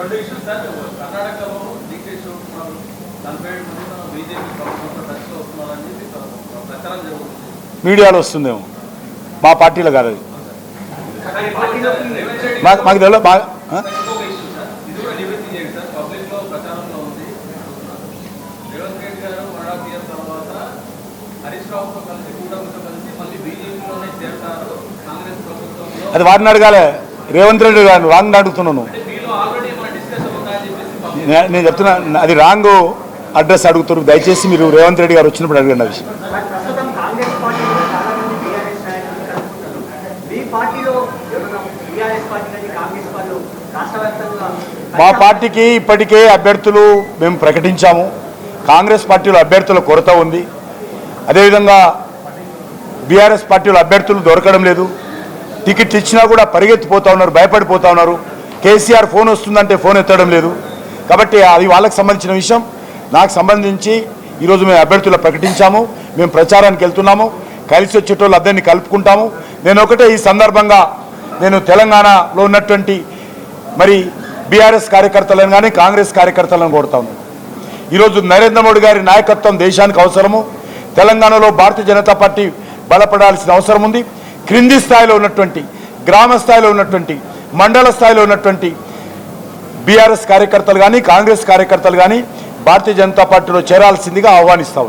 రెండు issues sir కర్ణాటకలో DK Shivakumar నలభై ఏడు మంది బీజేపీ ప్రభుత్వంతో టచ్లో అవుతున్నారని చెప్పి ప్రచారం జరుగుతుంది. మీడియాలో వస్తుందేమో. మా పార్టీలో కాదు అది. మాకు తెలియదు బాగా అది వాడిని అడగాలి. రేవంత్ రెడ్డి గారిని వాడిని అడుగుతున్నాను. నేను చెప్తున్నా అది రాంగ్ అడ్రస్ అడుగుతారు దయచేసి మీరు రేవంత్ రెడ్డి గారు వచ్చినప్పుడు అడగండి వ్యాప్తంగా మా పార్టీకి ఇప్పటికే అభ్యర్థులు మేము ప్రకటించాము. కాంగ్రెస్ పార్టీలో అభ్యర్థుల కొరత ఉంది. అదేవిధంగా బీఆర్ఎస్ పార్టీలో అభ్యర్థులు దొరకడం లేదు. టికెట్ ఇచ్చినా కూడా పరిగెత్తిపోతా ఉన్నారు భయపడిపోతా ఉన్నారు. కేసీఆర్ ఫోన్ వస్తుందంటే ఫోన్ ఎత్తడం లేదు. కాబట్టి అది వాళ్ళకి సంబంధించిన విషయం. నాకు సంబంధించి ఈరోజు మేము అభ్యర్థులు ప్రకటించాము. మేము ప్రచారానికి వెళ్తున్నాము. కలిసి వచ్చేటోళ్ళు అద్దరిని కలుపుకుంటాము. నేను ఒకటే ఈ సందర్భంగా నేను తెలంగాణలో ఉన్నటువంటి మరి బీఆర్ఎస్ కార్యకర్తలను కానీ కాంగ్రెస్ కార్యకర్తలను కోరుతా ఉన్నాను. ఈరోజు నరేంద్ర మోడీ గారి నాయకత్వం దేశానికి అవసరము. తెలంగాణలో భారతీయ జనతా పార్టీ బలపడాల్సిన అవసరం ఉంది. క్రింది స్థాయిలో ఉన్నటువంటి గ్రామ స్థాయిలో ఉన్నటువంటి మండల స్థాయిలో ఉన్నటువంటి బీఆర్ఎస్ కార్యకర్తలు కానీ కాంగ్రెస్ కార్యకర్తలు కానీ భారతీయ జనతా పార్టీలో చేరాల్సిందిగా ఆహ్వానిస్తా